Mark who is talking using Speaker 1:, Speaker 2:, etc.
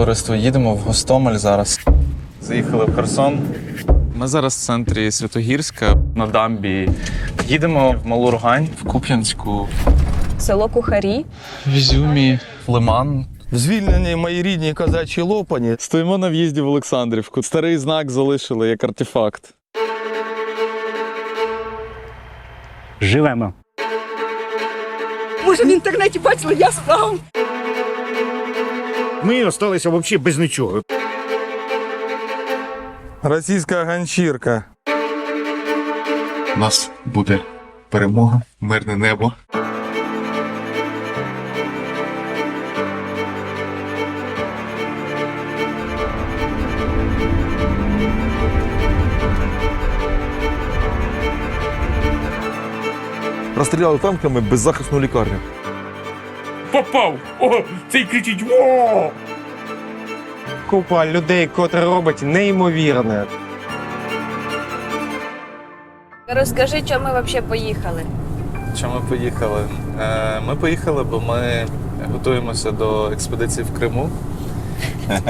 Speaker 1: товариство, їдемо в Гостомель зараз. Заїхали в Херсон. Ми зараз в центрі Святогірська на дамбі. Їдемо в Малу Рогань, в Куп'янську,
Speaker 2: Село Кухарі.
Speaker 1: в Ізюмі, в Лиман.
Speaker 3: Звільнені мої рідні козачі лопані.
Speaker 1: Стоїмо на в'їзді в Олександрівку. Старий знак залишили як артефакт.
Speaker 4: Живемо.
Speaker 2: Може, в інтернеті бачили, я сам.
Speaker 5: Ми осталися взагалі без нічого.
Speaker 3: Російська ганчірка.
Speaker 6: У нас буде перемога, мирне небо.
Speaker 3: Розстріляли танками беззахисну лікарню.
Speaker 5: Попав! О, цей кричить О!
Speaker 7: купа людей, котре робить неймовірне.
Speaker 2: Розкажи, чому ми взагалі поїхали.
Speaker 1: Чому ми поїхали? Е, Ми поїхали, бо ми готуємося до експедиції в Криму.